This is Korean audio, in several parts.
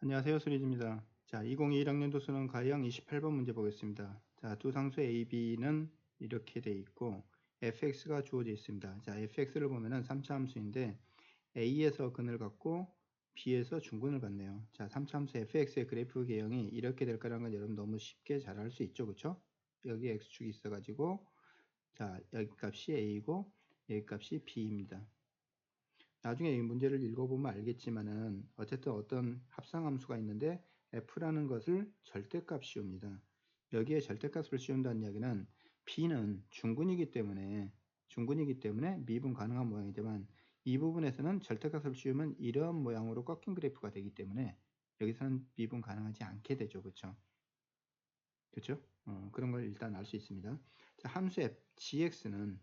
안녕하세요. 수리즈입니다. 자, 2021 학년도 수능 가형 28번 문제 보겠습니다. 자, 두 상수 A, B는 이렇게 돼 있고 fx가 주어져 있습니다. 자, fx를 보면은 3차 함수인데 A에서 근을 갖고 B에서 중근을 갖네요. 자, 3차 함수 fx의 그래프 개형이 이렇게 될 거라는 건 여러분 너무 쉽게 잘 알 수 있죠. 그쵸? 여기 x축이 있어 가지고 자, 여기 값이 A고 여기 값이 B입니다. 나중에 이 문제를 읽어보면 알겠지만은 어쨌든 어떤 합상함수가 있는데 f라는 것을 절대값 씌웁니다. 여기에 절대값을 씌운다는 이야기는 b는 중근이기 때문에 중근이기 때문에 미분 가능한 모양이지만 이 부분에서는 절대값을 씌우면 이런 모양으로 꺾인 그래프가 되기 때문에 여기서는 미분 가능하지 않게 되죠. 그렇죠? 그렇죠? 어, 그런 걸 일단 알 수 있습니다. 자, 함수 f gx는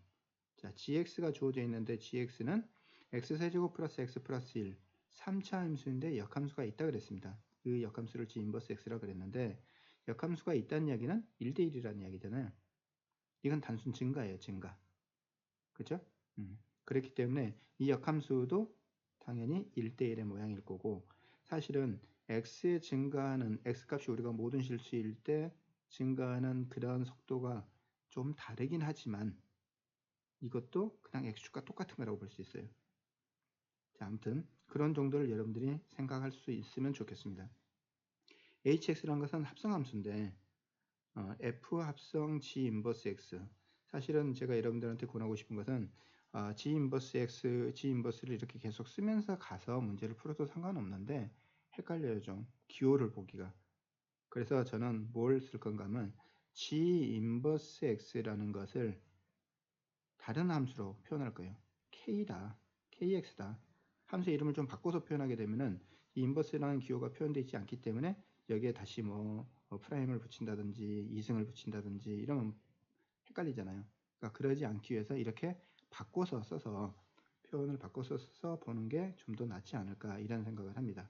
자, gx가 주어져 있는데 gx는 x세제곱 플러스 x 플러스 1 3차 함수인데 역함수가 있다 그랬습니다. 그 역함수를 g 인버스 x라 그랬는데 역함수가 있다는 이야기는 1대1이라는 이야기잖아요. 이건 단순 증가예요. 증가. 그죠? 음. 그렇기 때문에 이 역함수도 당연히 1대1의 모양일 거고 사실은 x의 증가하는 x값이 우리가 모든 실수일 때 증가하는 그런 속도가 좀 다르긴 하지만 이것도 그냥 x축과 똑같은 거라고 볼 수 있어요. 자, 아무튼 그런 정도를 여러분들이 생각할 수 있으면 좋겠습니다. hx라는 것은 합성 함수인데 어, f 합성 g 인버스 x. 사실은 제가 여러분들한테 권하고 싶은 것은 어, g 인버스 x, g 인버스를 이렇게 계속 쓰면서 가서 문제를 풀어도 상관없는데 헷갈려요 좀. 기호를 보기가. 그래서 저는 뭘 쓸 건가 하면 g 인버스 x라는 것을 다른 함수로 표현할 거예요. K다. Kx다 함수 이름을 좀 바꿔서 표현하게 되면은 이 인버스라는 기호가 표현되어 있지 않기 때문에 여기에 다시 뭐, 뭐 프라임을 붙인다든지 이승을 붙인다든지 이러면 헷갈리잖아요. 그러니까 그러지 않기 위해서 이렇게 바꿔서 써서 표현을 바꿔서 써서 보는 게 좀 더 낫지 않을까 이런 생각을 합니다.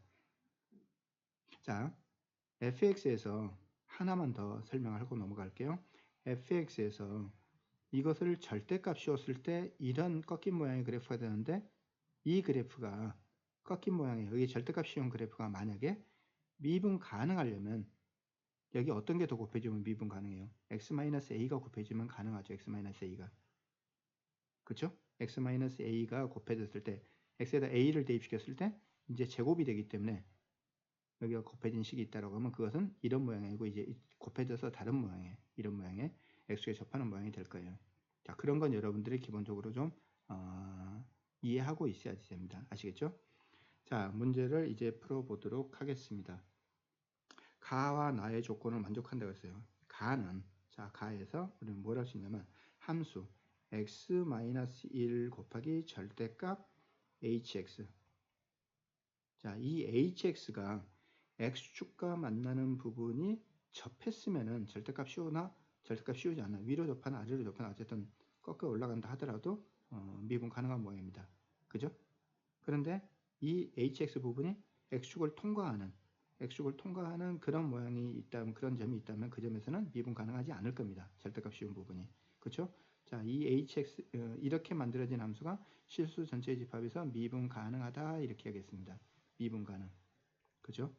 자, fx에서 하나만 더 설명을 하고 넘어갈게요. fx에서 이것을 절대값 씌웠을 때 이런 꺾인 모양의 그래프가 되는데 이 그래프가 꺾인 모양이에요. 여기 절대값 씌운 그래프가 만약에 미분 가능하려면 여기 어떤 게 더 곱해지면 미분 가능해요? x-a가 곱해지면 가능하죠. x-a가. 그쵸? x-a가 곱해졌을 때 x에다 a를 대입시켰을 때 이제 제곱이 되기 때문에 여기가 곱해진 식이 있다라고 하면 그것은 이런 모양이고 이제 곱해져서 다른 모양의 이런 모양의 x에 접하는 모양이 될 거예요. 자 그런 건 여러분들이 기본적으로 좀 어, 이해하고 있어야지 됩니다. 아시겠죠? 자, 문제를 이제 풀어보도록 하겠습니다. 가와 나의 조건을 만족한다고 했어요. 가는 자, 가에서 우리는 뭘 할 수 있냐면 함수 x-1 곱하기 절대값 hx 자, 이 hx가 x축과 만나는 부분이 접했으면은 절대값 씌우나 절대값 씌우지 않나 위로 접하나 아래로 접하나 어쨌든 꺾여 올라간다 하더라도 어, 미분 가능한 모양입니다. 그죠? 그런데 이 hx 부분이 x축을 통과하는 x축을 통과하는 그런 모양이 있다면 그런 점이 있다면 그 점에서는 미분 가능하지 않을 겁니다. 절대값 씌운 부분이. 그렇죠? 자, 이 hx 어, 이렇게 만들어진 함수가 실수 전체 집합에서 미분 가능하다 이렇게 하겠습니다. 미분 가능. 그죠?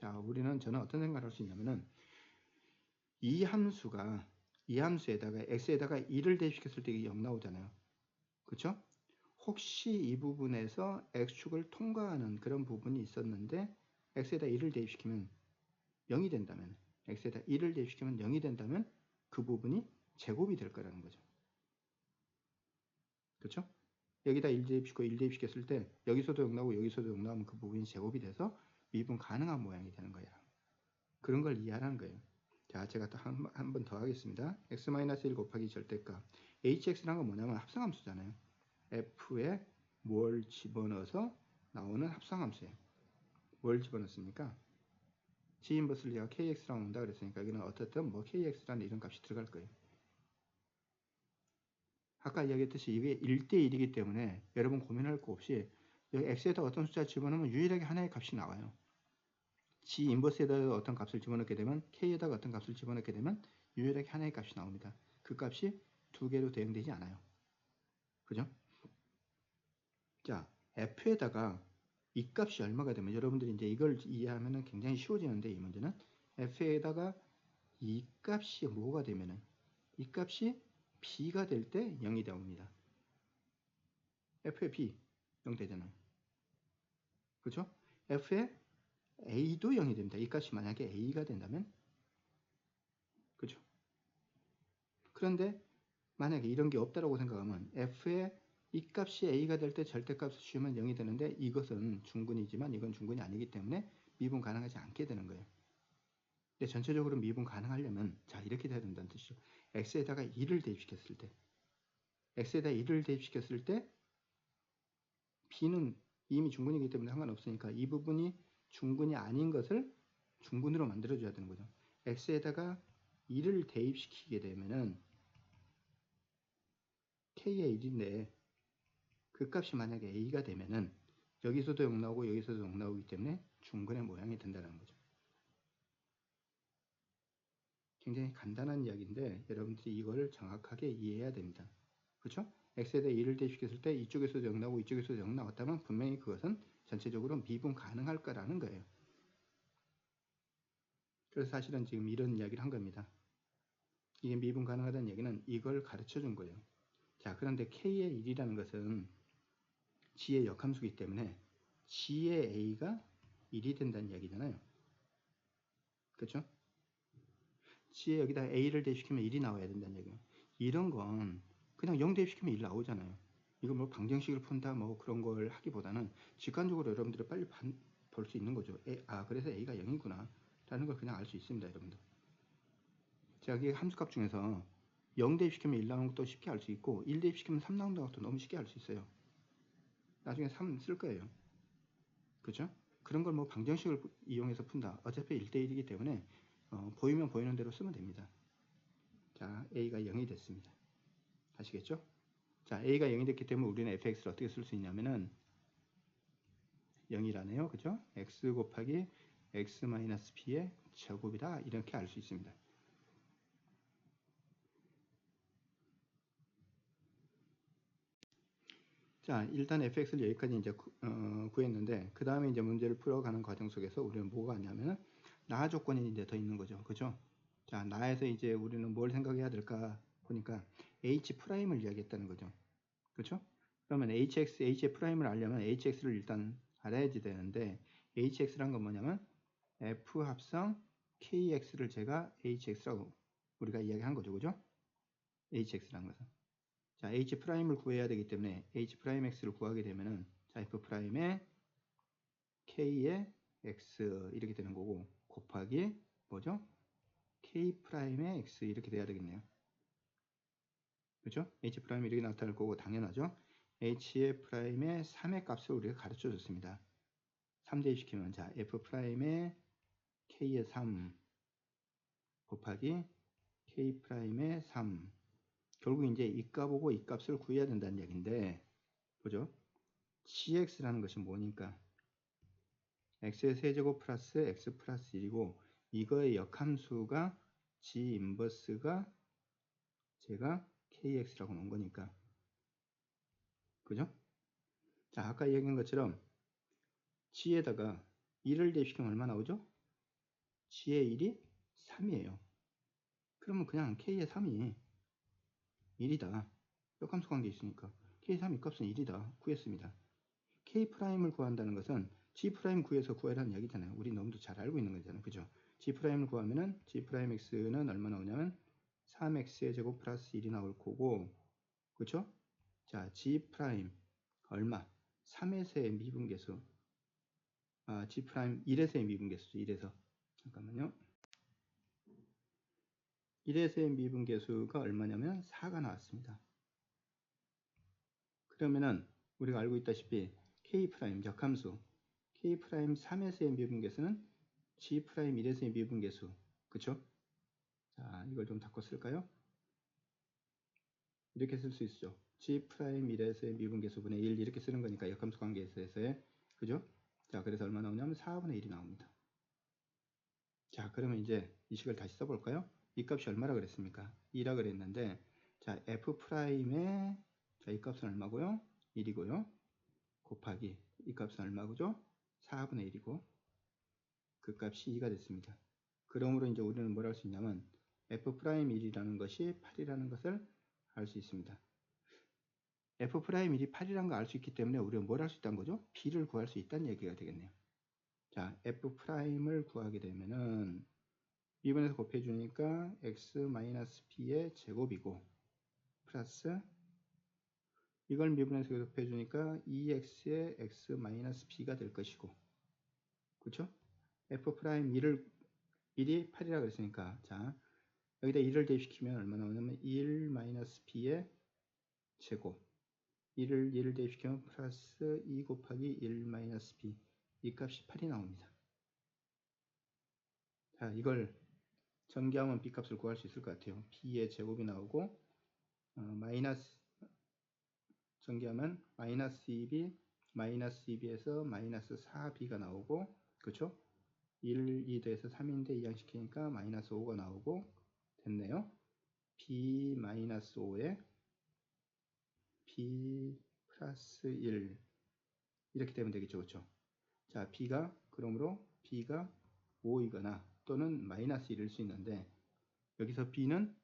자, 우리는 저는 어떤 생각을 할 수 있냐면은 이 함수가 이 함수에다가 x에다가 1을 대입시켰을 때 이게 0 나오잖아요. 그렇죠? 혹시 이 부분에서 x축을 통과하는 그런 부분이 있었는데 x에다 1을 대입시키면 0이 된다면 x에다 1을 대입시키면 0이 된다면 그 부분이 제곱이 될 거라는 거죠. 그렇죠? 여기다 1 대입시키고 1 대입시켰을 때 여기서도 0 나오고 여기서도 0 나오면 그 부분이 제곱이 돼서 미분 가능한 모양이 되는 거야. 그런 걸 이해하라는 거예요. 자, 제가 또 한 번 더 하겠습니다. x-1 곱하기 절대값. hx란 건 뭐냐면 합성함수잖아요. F에 뭘 집어넣어서 나오는 합성함수예요. 뭘 집어넣습니까? g 인버스를 제가 kx라고 한다 그랬으니까 여기는 어떻든 뭐 kx라는 이런 값이 들어갈 거예요. 아까 이야기했듯이 이게 1대1이기 때문에 여러분 고민할 거 없이 여기 x에다 어떤 숫자 집어넣으면 유일하게 하나의 값이 나와요. g 인버스에다 어떤 값을 집어넣게 되면 k에다가 어떤 값을 집어넣게 되면 유일하게 하나의 값이 나옵니다. 그 값이 두 개로 대응되지 않아요. 그죠? 자, f에다가 이 값이 얼마가 되면 여러분들이 이제 이걸 이해하면 굉장히 쉬워지는데 이 문제는 f에다가 이 값이 뭐가 되면은 이 값이 b가 될 때 0이 나옵니다. f의 b 0 되잖아요. 그죠? f의 a도 0이 됩니다. 이 값이 만약에 a가 된다면 그죠? 그런데 만약에 이런 게 없다라고 생각하면 f의 이 값이 a가 될 때 절대값을 주면 0이 되는데 이것은 중근이지만 이건 중근이 아니기 때문에 미분 가능하지 않게 되는 거예요. 근데 전체적으로 미분 가능하려면 자 이렇게 돼야 된다는 뜻이죠. x에다가 2를 대입시켰을 때 x에다 2를 대입시켰을 때 b는 이미 중근이기 때문에 상관없으니까 이 부분이 중근이 아닌 것을 중근으로 만들어줘야 되는 거죠. x에다가 2를 대입시키게 되면은 k의 1인데 그 값이 만약에 a가 되면은 여기서도 0 나오고 여기서도 0 나오기 때문에 중근의 모양이 된다는 거죠. 굉장히 간단한 이야기인데 여러분들이 이거를 정확하게 이해해야 됩니다. 그렇죠? x에다 1을 대입시켰을 때 이쪽에서도 0 나오고 이쪽에서도 0 나왔다면 분명히 그것은 전체적으로 미분 가능할 거라는 거예요. 그래서 사실은 지금 이런 이야기를 한 겁니다. 이게 미분 가능하다는 얘기는 이걸 가르쳐 준 거예요. 자, 그런데 k의 1이라는 것은 g의 역함수이기 때문에 g의 a가 1이 된다는 이야기잖아요. 그렇죠? g에 여기다 a를 대입시키면 1이 나와야 된다는 얘기예요. 이런 건 그냥 0 대입시키면 1 나오잖아요. 이거 뭐 방정식을 푼다 뭐 그런 걸 하기보다는 직관적으로 여러분들이 빨리 볼 수 있는 거죠. A, 아 그래서 a가 0이구나 라는 걸 그냥 알 수 있습니다. 여러분들. 자 여기 함수값 중에서 0 대입시키면 1 나오는 것도 쉽게 알 수 있고 1 대입시키면 3 나오는 것도 너무 쉽게 알 수 있어요. 나중에 3 쓸 거예요. 그죠? 그런 걸 뭐 방정식을 이용해서 푼다. 어차피 1대1이기 때문에 어, 보이면 보이는 대로 쓰면 됩니다. 자, a가 0이 됐습니다. 아시겠죠? 자, a가 0이 됐기 때문에 우리는 fx를 어떻게 쓸 수 있냐면은 0이라네요. 그죠? x 곱하기 x-p의 제곱이다. 이렇게 알 수 있습니다. 자, 일단 fx를 여기까지 이제 구, 어, 구했는데 그 다음에 이제 문제를 풀어가는 과정 속에서 우리는 뭐가 있냐면은 나 조건이 이제 더 있는 거죠. 그죠? 자, 나에서 이제 우리는 뭘 생각해야 될까 보니까 h 프라임을 이야기했다는 거죠. 그렇죠? 그러면 hx, h의 프라임을 알려면 hx를 일단 알아야지 되는데 hx란 건 뭐냐면 f 합성 kx를 제가 hx라고 우리가 이야기한 거죠. 그죠? hx란 것은. 자, h 프라임을 구해야 되기 때문에 h 프라임 x를 구하게 되면은 자, f 프라임의 k의 x 이렇게 되는 거고 곱하기 뭐죠? k 프라임의 x 이렇게 돼야 되겠네요. 그죠? h 프라임 이렇게 나타날 거고 당연하죠. h의 프라임의 3의 값을 우리가 가르쳐 줬습니다. 3 대입시키면 자 f 프라임의 k의 3 곱하기 k 프라임의 3 결국 이제 이 값보고 이 값을 구해야 된다는 얘기인데 보죠. gx라는 것이 뭐니까 x의 세제곱 플러스 x 플러스 1이고 이거의 역함수가 g 인버스가 제가 kx라고 놓은 거니까 그죠? 자 아까 얘기한 것처럼 g에다가 1을 대입시키면 얼마 나오죠? g의 1이 3이에요. 그러면 그냥 k의 3이 1이다. 역함수 관계 있으니까 k3 이 값은 1이다. 구했습니다. k 프라임을 구한다는 것은 g 프라임 구해서 구하라는 얘기잖아요. 우리 너무도 잘 알고 있는 거잖아요. 그죠? g 프라임을 구하면은 g 프라임 x는 얼마 나오냐면 3x의 제곱 플러스 1이 나올 거고 그쵸? 자 g 얼마? 3에서의 미분계수 아, g 프라임 1에서의 미분계수죠. 1에서 잠깐만요. 1에서의 미분계수가 얼마냐면 4가 나왔습니다. 그러면은 우리가 알고 있다시피 k 역함수 k 프라임 3에서의 미분계수는 g 프라임 1에서의 미분계수 그쵸? 자 이걸 좀 바꿔 쓸까요? 이렇게 쓸 수 있죠. g 프라임 1에서의 미분계수분의 1 이렇게 쓰는 거니까 역함수 관계에서의 그죠? 자 그래서 얼마 나오냐면 4분의 1이 나옵니다. 자 그러면 이제 이 식을 다시 써볼까요? 이 값이 얼마라 그랬습니까? 2라 그랬는데 자 f 프라임의 자이 값은 얼마고요? 1이고요. 곱하기 이 값은 얼마죠? 4분의 1이고 그 값이 2가 됐습니다. 그러므로 이제 우리는 뭘 할 수 있냐면 f'1이라는 것이 8이라는 것을 알 수 있습니다. f'1이 8이라는 걸 알 수 있기 때문에 우리는 뭘 할 수 있다는 거죠? b를 구할 수 있다는 얘기가 되겠네요. 자, f'을 구하게 되면은 미분에서 곱해주니까 x-b의 제곱이고 플러스 이걸 미분해서 곱해주니까 2x의 x-b가 될 것이고 그쵸? f'1을 1이 8이라 그랬으니까 자 여기다 1을 대입시키면 얼마 나오냐면 1-b의 제곱 1을 1을 대입시키면 플러스 2 곱하기 1-b 이 값이 8이 나옵니다. 자 이걸 전개하면 b 값을 구할 수 있을 것 같아요. b의 제곱이 나오고 어, 마이너스 전개하면 마이너스 2b 마이너스 2b에서 마이너스 4b가 나오고 그쵸? 1, 2 더해서 3인데 이항시키니까 마이너스 5가 나오고 됐네요. b 마이너스 5에 b 플러스 1 이렇게 되면 되겠죠. 그쵸? 자, b가 그러므로 b가 5이거나 또는 마이너스 1일 수 있는데 여기서 b는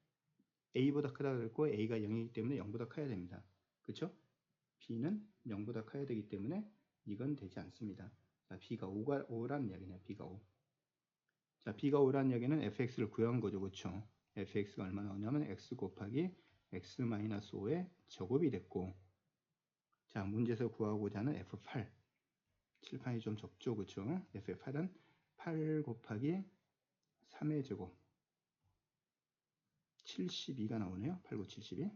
a보다 크다고 했고 a가 0이기 때문에 0보다 커야 됩니다. 그쵸? b는 0보다 커야 되기 때문에 이건 되지 않습니다. 자, b가 5가 5라는 이야기네요. b가 5. 자, b가 5라는 이야기는 fx를 구한 거죠. 그쵸? fx가 얼마 나오냐면 x 곱하기 x-5의 제곱이 됐고 자, 문제에서 구하고자 하는 f8 칠판이 좀 적죠. 그쵸? f8은 8 곱하기 3의 제곱 72가 나오네요. 8, 9, 72.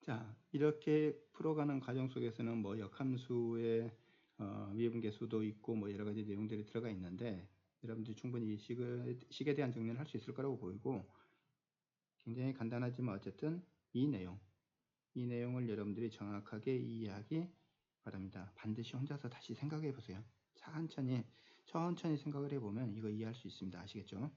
자, 이렇게 풀어가는 과정 속에서는 뭐 역함수의 어, 미분계수도 있고 뭐 여러 가지 내용들이 들어가 있는데 여러분들이 충분히 식을, 식에 대한 정리를 할 수 있을 거라고 보이고 굉장히 간단하지만 어쨌든 이 내용 이 내용을 여러분들이 정확하게 이해하기 바랍니다. 반드시 혼자서 다시 생각해 보세요. 천천히 천천히 생각을 해보면 이거 이해할 수 있습니다. 아시겠죠?